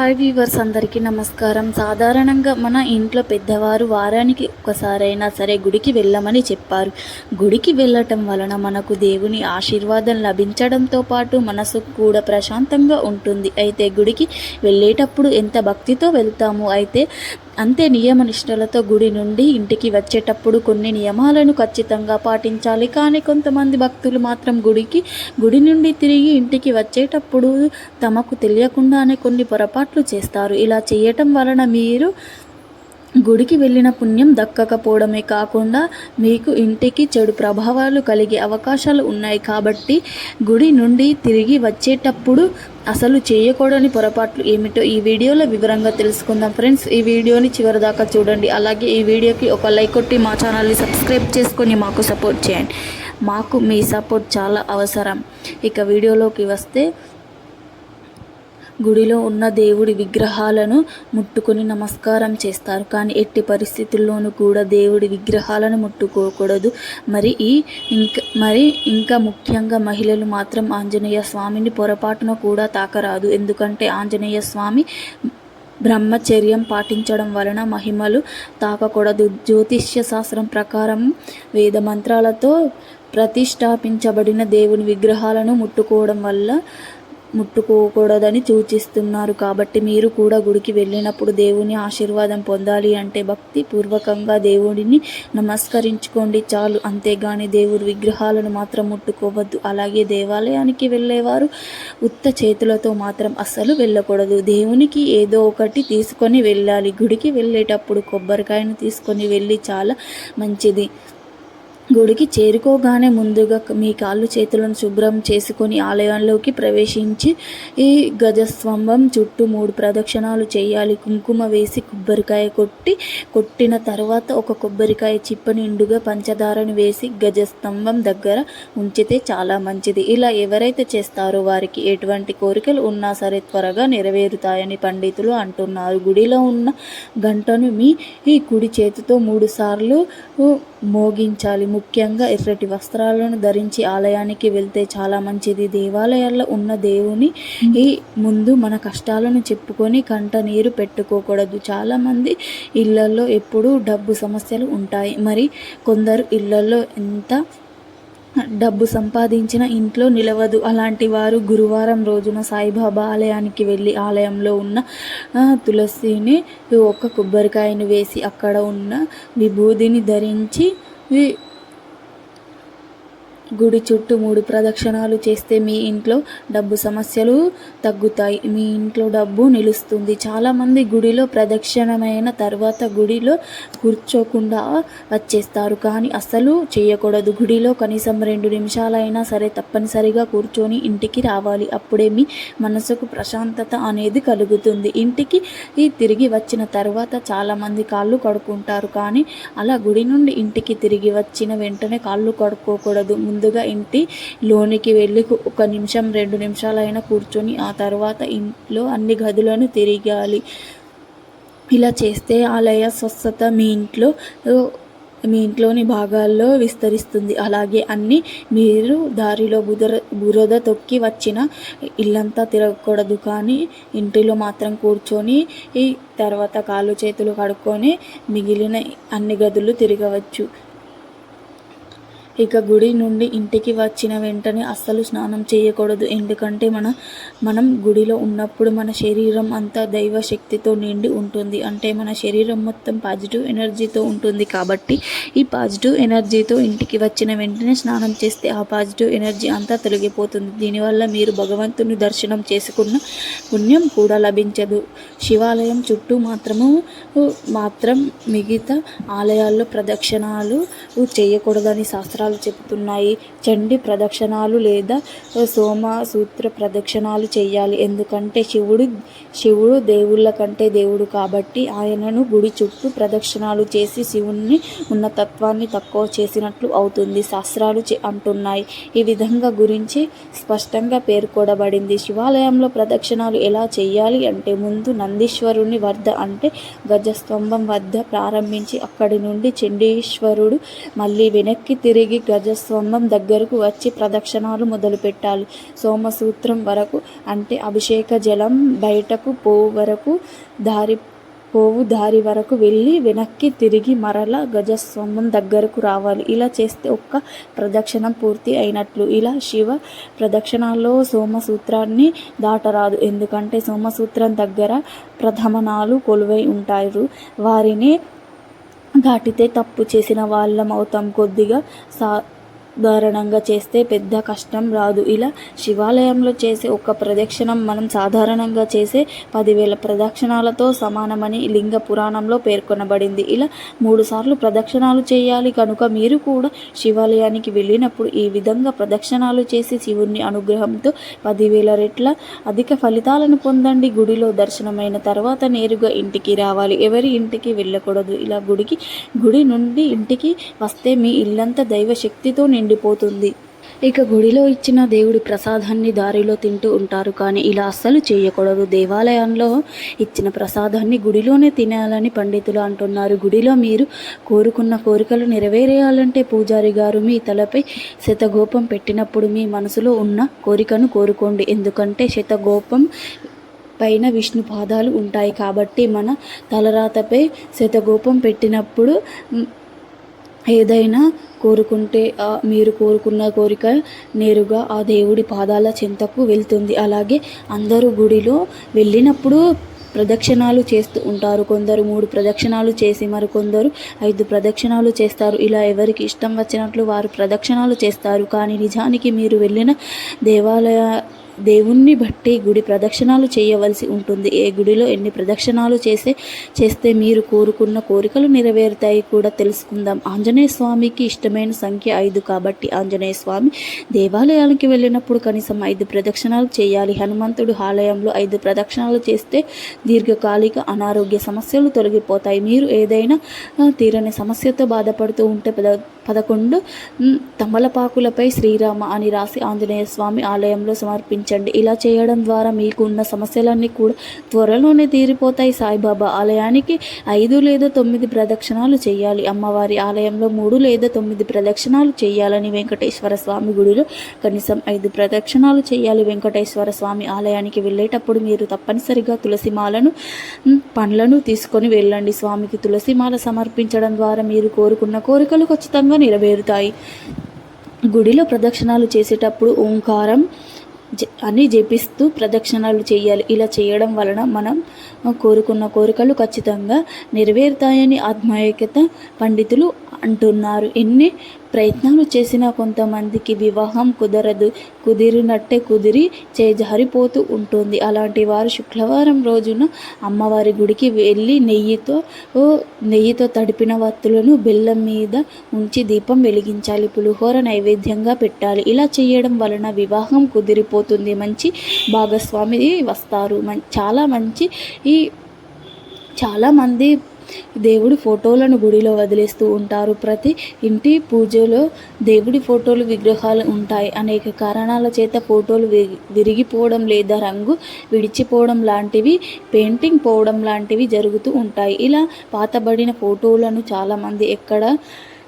Hi weavers అందరికీ నమస్కారం. సాధారణంగా మన ఇంట్లో పెద్దవారు వారానికి ఒక్కసారైనా సరే గుడికి వెళ్ళమని చెప్పారు. గుడికి వెళ్ళటం వలన మనకు దేవుని ఆశీర్వాదం లభించడంతో పాటు మనసు కూడా ప్రశాంతంగా ఉంటుంది. అయితే గుడికి వెళ్ళేటప్పుడు ఎంత భక్తితో వెళ్తాము? అయితే అంతే నియమ నిష్టలతో గుడి నుండి ఇంటికి వచ్చేటప్పుడు కొన్ని నియమాలను ఖచ్చితంగా పాటించాలి. కానీ కొంతమంది భక్తులు మాత్రం గుడికి గుడి నుండి తిరిగి ఇంటికి వచ్చేటప్పుడు తమకు తెలియకుండానే కొన్ని పొరపాటు ఏర్పాట్లు చేస్తారు. ఇలా చేయటం వలన మీరు గుడికి వెళ్ళిన పుణ్యం దక్కకపోవడమే కాకుండా మీకు ఇంటికి చెడు ప్రభావాలు కలిగే అవకాశాలు ఉన్నాయి. కాబట్టి గుడి నుండి తిరిగి వచ్చేటప్పుడు అసలు చేయకూడని పొరపాట్లు ఏమిటో ఈ వీడియోలో వివరంగా తెలుసుకుందాం. ఫ్రెండ్స్ ఈ వీడియోని చివరి దాకా చూడండి. అలాగే ఈ వీడియోకి ఒక లైక్ కొట్టి మా ఛానల్ని సబ్స్క్రైబ్ చేసుకొని మాకు సపోర్ట్ చేయండి. మాకు మీ సపోర్ట్ చాలా అవసరం. ఇక వీడియోలోకి వస్తే గుడిలో ఉన్న దేవుడి విగ్రహాలను ముట్టుకొని నమస్కారం చేస్తారు. కానీ ఎట్టి పరిస్థితుల్లోనూ కూడా దేవుడి విగ్రహాలను ముట్టుకోకూడదు. మరి ఈ ఇంకా మరి ఇంకా ముఖ్యంగా మహిళలు మాత్రం ఆంజనేయ స్వామిని పొరపాటున కూడా తాకరాదు. ఎందుకంటే ఆంజనేయ స్వామి బ్రహ్మచర్యం పాటించడం వలన మహిమలు తాకకూడదు. జ్యోతిష్య శాస్త్రం ప్రకారం వేద మంత్రాలతో ప్రతిష్టాపించబడిన దేవుని విగ్రహాలను ముట్టుకోవడం వల్ల ముట్టుకోకూడదని సూచిస్తున్నారు. కాబట్టి మీరు కూడా గుడికి వెళ్ళినప్పుడు దేవుని ఆశీర్వాదం పొందాలి అంటే భక్తి పూర్వకంగా దేవుడిని నమస్కరించుకోండి. చాలు అంతేగాని దేవుడి విగ్రహాలను మాత్రం ముట్టుకోవద్దు. అలాగే దేవాలయానికి వెళ్ళేవారు ఉత్త చేతులతో మాత్రం అస్సలు వెళ్ళకూడదు. దేవునికి ఏదో ఒకటి తీసుకొని వెళ్ళాలి. గుడికి వెళ్ళేటప్పుడు కొబ్బరికాయను తీసుకొని వెళ్ళి చాలా మంచిది. గుడికి చేరుకోగానే ముందుగా మీ కాళ్ళు చేతులను శుభ్రం చేసుకొని ఆలయంలోకి ప్రవేశించి ఈ గజస్వంభం చుట్టూ మూడు ప్రదక్షిణాలు చేయాలి. కుంకుమ వేసి కొబ్బరికాయ కొట్టి కొట్టిన తర్వాత ఒక కొబ్బరికాయ చిప్ప నిండుగా పంచదారను వేసి గజస్తంభం దగ్గర ఉంచితే చాలా మంచిది. ఇలా ఎవరైతే చేస్తారో వారికి ఎటువంటి కోరికలు ఉన్నా సరే త్వరగా నెరవేరుతాయని పండితులు అంటున్నారు. గుడిలో ఉన్న గంటను మీ ఈ కుడి చేతితో మూడు సార్లు మోగించాలి. ముఖ్యంగా ఎర్రటి వస్త్రాలను ధరించి ఆలయానికి వెళ్తే చాలా మంచిది. దేవాలయాల్లో ఉన్న దేవుని ఈ ముందు మన కష్టాలను చెప్పుకొని కంట నీరు పెట్టుకోకూడదు. చాలామంది ఇళ్ళలో ఎప్పుడూ డబ్బు సమస్యలు ఉంటాయి. మరి కొందరు ఇళ్ళలో ఎంత డబ్బు సంపాదించిన ఇంట్లో నిలవదు. అలాంటి వారు గురువారం రోజున సాయిబాబా ఆలయానికి వెళ్ళి ఆలయంలో ఉన్న తులసిని ఒక కొబ్బరికాయను వేసి అక్కడ ఉన్న విభూదిని ధరించి గుడి చుట్టూ మూడు ప్రదక్షిణాలు చేస్తే మీ ఇంట్లో డబ్బు సమస్యలు తగ్గుతాయి. మీ ఇంట్లో డబ్బు నిలుస్తుంది. చాలామంది గుడిలో ప్రదక్షిణమైన తర్వాత గుడిలో కూర్చోకుండా వచ్చేస్తారు. కానీ అస్సలు చేయకూడదు. గుడిలో కనీసం రెండు నిమిషాలైనా సరే తప్పనిసరిగా కూర్చొని ఇంటికి రావాలి. అప్పుడే మీ మనసుకు ప్రశాంతత అనేది కలుగుతుంది. ఇంటికి తిరిగి వచ్చిన తర్వాత చాలామంది కాళ్ళు కడుక్కుంటారు. కానీ అలా గుడి నుండి ఇంటికి తిరిగి వచ్చిన వెంటనే కాళ్ళు కడుక్కోకూడదు. ముందు ముందుగా ఇంటి లోనికి వెళ్ళి ఒక నిమిషం రెండు నిమిషాలైనా కూర్చొని ఆ తర్వాత ఇంట్లో అన్ని గదులను తిరగాలి. ఇలా చేస్తే ఆలయ స్వస్థత మీ ఇంట్లో మీ ఇంట్లోని భాగాల్లో విస్తరిస్తుంది. అలాగే అన్ని మీరు దారిలో బుదర బురద తొక్కి వచ్చిన ఇల్లంతా తిరగకూడదు. కానీ ఇంటిలో మాత్రం కూర్చొని ఈ తర్వాత కాళ్ళు చేతులు కడుక్కొని మిగిలిన అన్ని గదులు తిరగవచ్చు. ఇక గుడి నుండి ఇంటికి వచ్చిన వెంటనే అస్సలు స్నానం చేయకూడదు. ఎందుకంటే మన మనం గుడిలో ఉన్నప్పుడు మన శరీరం అంతా దైవ శక్తితో నిండి ఉంటుంది. అంటే మన శరీరం మొత్తం పాజిటివ్ ఎనర్జీతో ఉంటుంది కాబట్టి ఈ పాజిటివ్ ఎనర్జీతో ఇంటికి వచ్చిన వెంటనే స్నానం చేస్తే ఆ పాజిటివ్ ఎనర్జీ అంతా తొలగిపోతుంది. దీనివల్ల మీరు భగవంతుని దర్శనం చేసుకున్న పుణ్యం కూడా లభించదు. శివాలయం చుట్టూ మాత్రము మాత్రం మిగతా ఆలయాల్లో ప్రదక్షిణాలు చేయకూడదని శాస్త్రాలు శాస్త్రాలు చెప్తున్నాయి చండి ప్రదక్షిణాలు లేదా సోమ సూత్ర ప్రదక్షిణాలు చేయాలి. ఎందుకంటే శివుడు శివుడు దేవుళ్ళ కంటే దేవుడు కాబట్టి ఆయనను గుడి చుట్టూ ప్రదక్షిణాలు చేసి శివుణ్ణి ఉన్న తత్వాన్ని తక్కువ చేసినట్లు అవుతుంది. శాస్త్రాలు అంటున్నాయి. ఈ విధంగా గురించి స్పష్టంగా పేర్కొనబడింది. శివాలయంలో ప్రదక్షిణాలు ఎలా చేయాలి అంటే ముందు నందీశ్వరుని వద్ద అంటే గజస్తంభం వద్ద ప్రారంభించి అక్కడి నుండి చండీశ్వరుడు మళ్ళీ వెనక్కి తిరిగి గజస్వంభం దగ్గరకు వచ్చి ప్రదక్షిణాలు మొదలుపెట్టాలి. సోమసూత్రం వరకు అంటే అభిషేక జలం బయటకు పోవు వరకు దారి పోవు దారి వరకు వెళ్ళి వెనక్కి తిరిగి మరల గజస్వంభం దగ్గరకు రావాలి. ఇలా చేస్తే ఒక్క ప్రదక్షిణం పూర్తి అయినట్లు. ఇలా శివ ప్రదక్షిణాల్లో సోమసూత్రాన్ని దాటరాదు. ఎందుకంటే సోమసూత్రం దగ్గర ప్రథమనాలు కొలువై ఉంటారు వారిని దాటితే తప్పు చేసిన వాళ్ళం అవుతాం కొద్దిగా సా సాధారణంగా చేస్తే పెద్ద కష్టం రాదు. ఇలా శివాలయంలో చేసే ఒక ప్రదక్షిణం మనం సాధారణంగా చేసే పదివేల ప్రదక్షిణాలతో సమానమని లింగ పురాణంలో పేర్కొనబడింది. ఇలా మూడు సార్లు ప్రదక్షిణాలు చేయాలి కనుక మీరు కూడా శివాలయానికి వెళ్ళినప్పుడు ఈ విధంగా ప్రదక్షిణాలు చేసి శివుని అనుగ్రహంతో పదివేల రెట్ల అధిక ఫలితాలను పొందండి. గుడిలో దర్శనమైన తర్వాత నేరుగా ఇంటికి రావాలి. ఎవరి ఇంటికి వెళ్ళకూడదు. ఇలా గుడికి గుడి నుండి ఇంటికి వస్తే మీ ఇల్లంతా దైవశక్తితో నిండిపోతుంది. ఇక గుడిలో ఇచ్చిన దేవుడి ప్రసాదాన్ని దారిలో తింటూ ఉంటారు కానీ ఇలా అస్సలు చేయకూడదు. దేవాలయంలో ఇచ్చిన ప్రసాదాన్ని గుడిలోనే తినాలని పండితులు అంటున్నారు. గుడిలో మీరు కోరుకున్న కోరికలు నెరవేరేయాలంటే పూజారి గారు మీ తలపై శతగోపం పెట్టినప్పుడు మీ మనసులో ఉన్న కోరికను కోరుకోండి. ఎందుకంటే శతగోపం పైన విష్ణు పాదాలు ఉంటాయి కాబట్టి మన తలరాతపై శతగోపం పెట్టినప్పుడు ఏదైనా కోరుకుంటే మీరు కోరుకున్న కోరిక నేరుగా ఆ దేవుడి పాదాల చెంతకు వెళ్తుంది. అలాగే అందరూ గుడిలో వెళ్ళినప్పుడు ప్రదక్షిణాలు చేస్తూ ఉంటారు. కొందరు మూడు ప్రదక్షిణాలు చేసి మరికొందరు ఐదు ప్రదక్షిణాలు చేస్తారు. ఇలా ఎవరికి ఇష్టం వచ్చినట్లు వారు ప్రదక్షిణాలు చేస్తారు. కానీ నిజానికి మీరు వెళ్ళిన దేవాలయ దేవుణ్ణి బట్టి గుడి ప్రదక్షిణాలు చేయవలసి ఉంటుంది. ఏ గుడిలో ఎన్ని ప్రదక్షిణాలు చేసే చేస్తే మీరు కోరుకున్న కోరికలు నెరవేరుతాయి కూడా తెలుసుకుందాం. ఆంజనేయ స్వామికి ఇష్టమైన సంఖ్య ఐదు కాబట్టి ఆంజనేయ స్వామి దేవాలయానికి వెళ్ళినప్పుడు కనీసం ఐదు ప్రదక్షిణాలు చేయాలి. హనుమంతుడు ఆలయంలో ఐదు ప్రదక్షిణాలు చేస్తే దీర్ఘకాలిక అనారోగ్య సమస్యలు తొలగిపోతాయి. మీరు ఏదైనా తీరని సమస్యతో బాధపడుతూ ఉంటే పద పదకొండు తమలపాకులపై శ్రీరామ అని రాసి ఆంజనేయ స్వామి ఆలయంలో సమర్పించండి ఇలా చేయడం ద్వారా మీకు ఉన్న సమస్యలన్నీ కూడా త్వరలోనే తీరిపోతాయి. సాయిబాబా ఆలయానికి ఐదు లేదా తొమ్మిది ప్రదక్షిణాలు చేయాలి. అమ్మవారి ఆలయంలో మూడు లేదా తొమ్మిది ప్రదక్షిణాలు చేయాలని వెంకటేశ్వర స్వామి గుడిలో కనీసం ఐదు ప్రదక్షిణాలు చేయాలి. వెంకటేశ్వర స్వామి ఆలయానికి వెళ్ళేటప్పుడు మీరు తప్పనిసరిగా తులసి మాలను పండ్లను తీసుకొని వెళ్ళండి. స్వామికి తులసి మాల సమర్పించడం ద్వారా మీరు కోరుకున్న కోరికలు ఖచ్చితంగా నెరవేరుతాయి. గుడిలో ప్రదక్షిణాలు చేసేటప్పుడు ఓంకారం అని జపిస్తూ ప్రదక్షిణాలు చేయాలి. ఇలా చేయడం వలన మనం కోరుకున్న కోరికలు ఖచ్చితంగా నెరవేరుతాయని ఆత్మైక్యత పండితులు అంటున్నారు. ఎన్ని ప్రయత్నాలు చేసిన కొంతమందికి వివాహం కుదరదు. కుదిరినట్టే కుదిరి చేజారిపోతూ ఉంటుంది. అలాంటి వారు శుక్రవారం రోజున అమ్మవారి గుడికి వెళ్ళి నెయ్యితో నెయ్యితో తడిపిన వత్తులను బెల్లం మీద ఉంచి దీపం వెలిగించాలి. పులిహోర నైవేద్యంగా పెట్టాలి. ఇలా చేయడం వలన వివాహం కుదిరిపోతుంది. మంచి భాగస్వామి వస్తారు. మ చాలా మంచి ఈ చాలామంది దేవుడి ఫోటోలను గుడిలో వదిలేస్తూ ఉంటారు. ప్రతి ఇంటి పూజలో దేవుడి ఫోటోలు విగ్రహాలు ఉంటాయి. అనేక కారణాల చేత ఫోటోలు వి- విరిగిపోవడం లేదా రంగు విడిచిపోవడం లాంటివి పెయింటింగ్ పోవడం లాంటివి జరుగుతూ ఉంటాయి. ఇలా పాతబడిన ఫోటోలను చాలామంది ఎక్కడ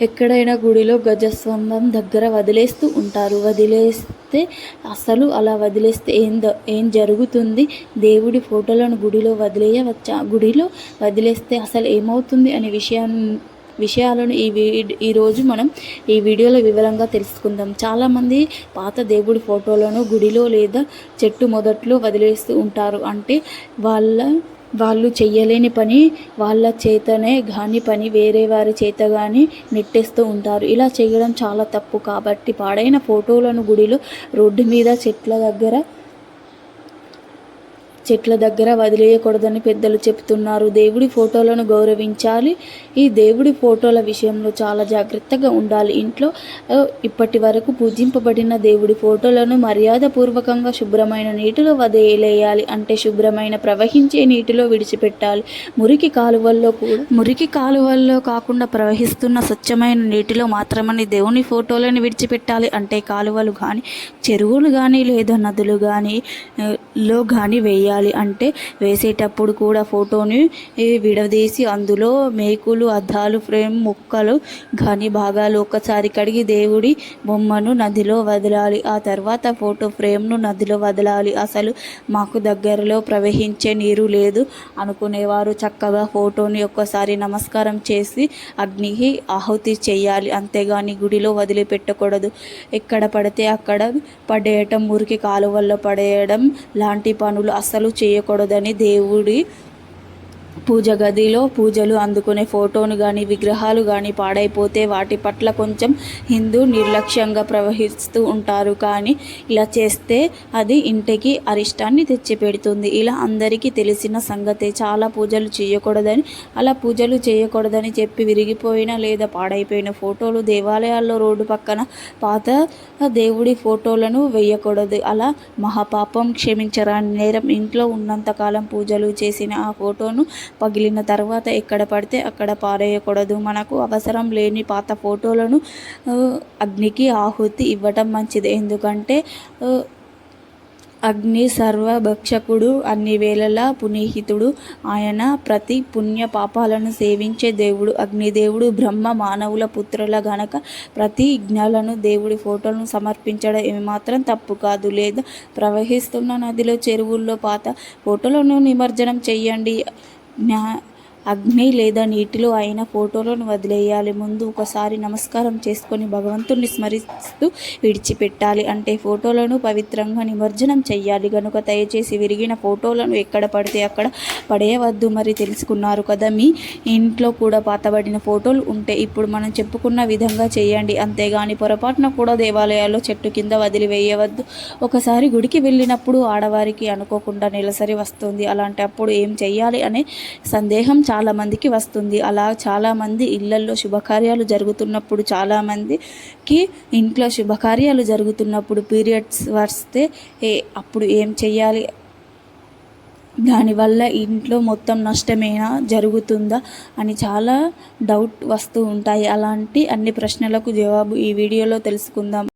ఎక్కడైనా గుడిలో గజస్వంభం దగ్గర వదిలేస్తూ ఉంటారు. వదిలేస్తే అసలు అలా వదిలేస్తే ఏం ఏం జరుగుతుంది? దేవుడి ఫోటోలను గుడిలో వదిలేయవచ్చా గుడిలో వదిలేస్తే అసలు ఏమవుతుంది అనే విషయాన్ని విషయాలను ఈ ఈరోజు మనం ఈ వీడియోలో వివరంగా తెలుసుకుందాం. చాలామంది పాత దేవుడి ఫోటోలను గుడిలో లేదా చెట్టు మొదట్లో వదిలేస్తూ ఉంటారు. అంటే వాళ్ళ వాళ్ళు చెయ్యలేని పని వాళ్ళ చేతనే కాని పని వేరే వారి చేత కానీ నెట్టేస్తూ ఉంటారు. ఇలా చేయడం చాలా తప్పు. కాబట్టి పాడైన ఫోటోలను గుడిలో రోడ్డు మీద చెట్ల దగ్గర చెట్ల దగ్గర వదిలేయకూడదని పెద్దలు చెప్తున్నారు దేవుడి ఫోటోలను గౌరవించాలి. ఈ దేవుడి ఫోటోల విషయంలో చాలా జాగ్రత్తగా ఉండాలి. ఇంట్లో ఇప్పటి వరకు పూజింపబడిన దేవుడి ఫోటోలను మర్యాదపూర్వకంగా శుభ్రమైన నీటిలో వదిలేయాలి. అంటే శుభ్రమైన ప్రవహించే నీటిలో విడిచిపెట్టాలి. మురికి కాలువల్లో కూడా మురికి కాలువల్లో కాకుండా ప్రవహిస్తున్న స్వచ్ఛమైన నీటిలో మాత్రమే దేవుని ఫోటోలను విడిచిపెట్టాలి. అంటే కాలువలు కానీ చెరువులు కానీ లేదా నదులు కానీ లో కానీ వేయాలి. చేయాలి అంటే వేసేటప్పుడు కూడా ఫోటోని విడదీసి అందులో మేకులు అద్దాలు ఫ్రేమ్ ముక్కలు ఘని భాగాలు ఒక్కసారి కడిగి దేవుడి బొమ్మను నదిలో వదలాలి. ఆ తర్వాత ఫోటో ఫ్రేమ్ను నదిలో వదలాలి. అసలు మాకు దగ్గరలో ప్రవహించే నీరు లేదు అనుకునేవారు చక్కగా ఫోటోని ఒక్కసారి నమస్కారం చేసి అగ్నికి ఆహుతి చేయాలి. అంతేగాని గుడిలో వదిలిపెట్టకూడదు. ఎక్కడ పడితే అక్కడ పడేయటం మురికి కాలువల్లో పడేయడం లాంటి పనులు అసలు పాపాలు చేయకూడదని దేవుడి పూజ గదిలో పూజలు అందుకునే ఫోటోను కానీ విగ్రహాలు కానీ పాడైపోతే వాటి పట్ల కొంచెం హిందూ నిర్లక్ష్యంగా ప్రవహిస్తూ ఉంటారు. కానీ ఇలా చేస్తే అది ఇంటికి అరిష్టాన్ని తెచ్చిపెడుతుంది. ఇలా అందరికీ తెలిసిన సంగతే. చాలా పూజలు చేయకూడదని అలా పూజలు చేయకూడదని చెప్పి విరిగిపోయిన లేదా పాడైపోయిన ఫోటోలు దేవాలయాల్లో రోడ్డు పక్కన పాత దేవుడి ఫోటోలను వేయకూడదు. అలా మహాపాపం క్షమించరాని నేరం ఇంట్లో ఉన్నంతకాలం పూజలు చేసిన ఆ ఫోటోను పగిలిన తర్వాత ఎక్కడ పడితే అక్కడ పారేయకూడదు. మనకు అవసరం లేని పాత ఫోటోలను అగ్నికి ఆహుతి ఇవ్వటం మంచిది. ఎందుకంటే అగ్ని సర్వభక్షకుడు అన్ని వేళలా పునీహితుడు. ఆయన ప్రతి పుణ్య పాపాలను సేవించే దేవుడు. అగ్నిదేవుడు బ్రహ్మ మానవుల పుత్రుల గనక ప్రతి యజ్ఞాలను దేవుడి ఫోటోలను సమర్పించడం ఏమాత్రం తప్పు కాదు. లేదా ప్రవహిస్తున్న నదిలో చెరువుల్లో పాత ఫోటోలను నిమజ్జనం చేయండి. 那。అగ్ని లేదా నీటిలో అయిన ఫోటోలను వదిలేయాలి. ముందు ఒకసారి నమస్కారం చేసుకొని భగవంతుణ్ణి స్మరిస్తూ విడిచిపెట్టాలి. అంటే ఫోటోలను పవిత్రంగా నిమజ్జనం చేయాలి కనుక దయచేసి విరిగిన ఫోటోలను ఎక్కడ పడితే అక్కడ పడేయవద్దు మరి తెలుసుకున్నారు కదా. మీ ఇంట్లో కూడా పాతబడిన ఫోటోలు ఉంటే ఇప్పుడు మనం చెప్పుకున్న విధంగా చేయండి. అంతేగాని పొరపాటున కూడా దేవాలయాల్లో చెట్టు కింద వదిలివేయవద్దు. ఒకసారి గుడికి వెళ్ళినప్పుడు ఆడవారికి అనుకోకుండా నెలసరి వస్తుంది. అలాంటప్పుడు ఏం చేయాలి అనే సందేహం చాలామందికి వస్తుంది. అలా చాలామంది ఇళ్ళల్లో శుభకార్యాలు జరుగుతున్నప్పుడు చాలామందికి ఇంట్లో శుభకార్యాలు జరుగుతున్నప్పుడు పీరియడ్స్ వస్తే ఏ అప్పుడు ఏం చెయ్యాలి? దానివల్ల ఇంట్లో మొత్తం నష్టమేనా జరుగుతుందా అని చాలా డౌట్ వస్తూ ఉంటాయి. అలాంటి అన్ని ప్రశ్నలకు జవాబు ఈ వీడియోలో తెలుసుకుందాం.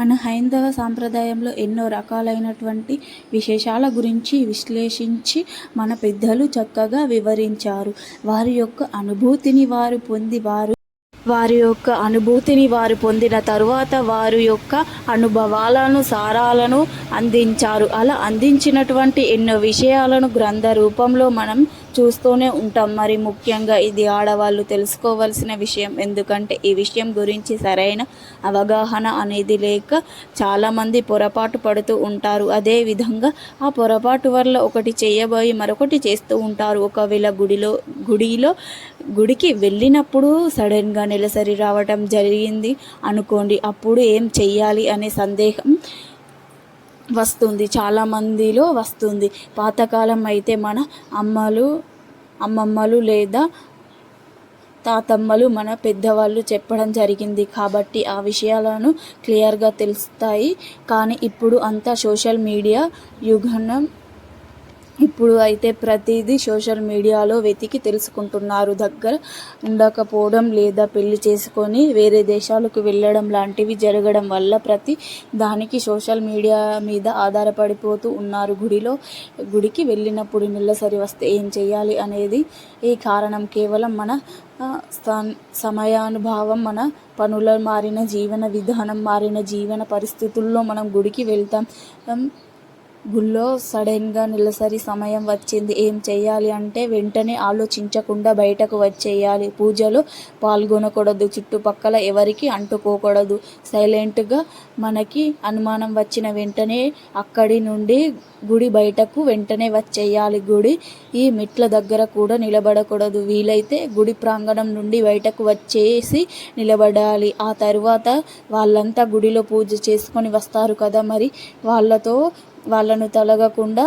మన హైందవ సాంప్రదాయంలో ఎన్నో రకాలైనటువంటి విశేషాల గురించి విశ్లేషించి మన పెద్దలు చక్కగా వివరించారు. వారి యొక్క అనుభూతిని వారు పొంది వారు వారి యొక్క అనుభూతిని వారు పొందిన తరువాత వారి యొక్క అనుభవాలను సారాలను అందించారు. అలా అందించినటువంటి ఎన్నో విషయాలను గ్రంథ రూపంలో మనం చూస్తూనే ఉంటాం. మరి ముఖ్యంగా ఇది ఆడవాళ్ళు తెలుసుకోవాల్సిన విషయం. ఎందుకంటే ఈ విషయం గురించి సరైన అవగాహన అనేది లేక చాలామంది పొరపాటు పడుతూ ఉంటారు. అదేవిధంగా ఆ పొరపాటు వల్ల ఒకటి చేయబోయి మరొకటి చేస్తూ ఉంటారు. ఒకవేళ గుడిలో గుడిలో గుడికి వెళ్ళినప్పుడు సడన్గా నెలసరి రావటం జరిగింది. అనుకోండి అప్పుడు ఏం చెయ్యాలి అనే సందేహం వస్తుంది. చాలామందిలో వస్తుంది. పాతకాలం అయితే మన అమ్మలు అమ్మమ్మలు లేదా తాతమ్మలు మన పెద్దవాళ్ళు చెప్పడం జరిగింది కాబట్టి ఆ విషయాలను క్లియర్గా తెలుస్తాయి. కానీ ఇప్పుడు అంతా సోషల్ మీడియా యుగనం ఇప్పుడు అయితే ప్రతిదీ సోషల్ మీడియాలో వెతికి తెలుసుకుంటున్నారు. దగ్గర ఉండకపోవడం లేదా పెళ్ళి చేసుకొని వేరే దేశాలకు వెళ్ళడం లాంటివి జరగడం వల్ల ప్రతి దానికి సోషల్ మీడియా మీద ఆధారపడిపోతూ ఉన్నారు. గుడిలో గుడికి వెళ్ళినప్పుడు నెలసరి వస్తే ఏం చేయాలి అనేది ఈ కారణం. కేవలం మన స్థా సమయానుభావం మన పనుల మారిన జీవన విధానం మారిన జీవన పరిస్థితుల్లో మనం గుడికి వెళ్తాం. గుళ్ళో సడన్గా నెలసరి సమయం వచ్చింది. ఏం చేయాలి అంటే వెంటనే ఆలోచించకుండా బయటకు వచ్చేయాలి. పూజలో పాల్గొనకూడదు. చుట్టుపక్కల ఎవరికి అంటుకోకూడదు. సైలెంట్గా మనకి అనుమానం వచ్చిన వెంటనే అక్కడి నుండి గుడి బయటకు వెంటనే వచ్చేయాలి. గుడి ఈ మెట్ల దగ్గర కూడా నిలబడకూడదు. వీలైతే గుడి ప్రాంగణం నుండి బయటకు వచ్చేసి నిలబడాలి. ఆ తరువాత వాళ్ళంతా గుడిలో పూజ చేసుకొని వస్తారు కదా మరి. వాళ్ళతో వాళ్ళను తలగకుండా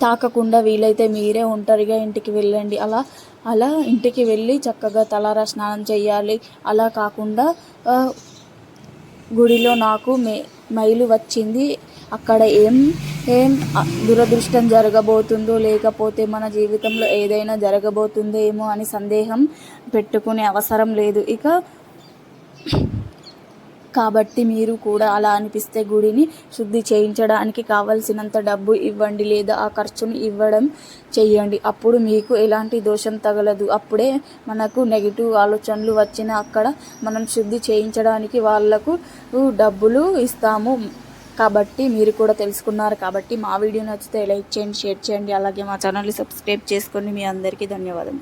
తాకకుండా వీలైతే మీరే ఒంటరిగా ఇంటికి వెళ్ళండి. అలా అలా ఇంటికి వెళ్ళి చక్కగా తలారా స్నానం చేయాలి. అలా కాకుండా గుడిలో నాకు మే మైలు వచ్చింది. అక్కడ ఏం ఏం దురదృష్టం జరగబోతుందో లేకపోతే మన జీవితంలో ఏదైనా జరగబోతుందేమో అని సందేహం పెట్టుకునే అవసరం లేదు. ఇక కాబట్టి మీరు కూడా అలా అనిపిస్తే గుడిని శుద్ధి చేయించడానికి కావలసినంత డబ్బు ఇవ్వండి లేదా ఆ ఖర్చును ఇవ్వడం చెయ్యండి అప్పుడు మీకు ఎలాంటి దోషం తగలదు. అప్పుడే మనకు నెగిటివ్ ఆలోచనలు వచ్చిన అక్కడ మనం శుద్ధి చేయించడానికి వాళ్ళకు డబ్బులు ఇస్తాము. కాబట్టి మీరు కూడా తెలుసుకున్నారు కాబట్టి మా వీడియో నచ్చితే లైక్ చేయండి షేర్ చేయండి. అలాగే మా ఛానల్ని సబ్స్క్రైబ్ చేసుకోండి. మీ అందరికీ ధన్యవాదం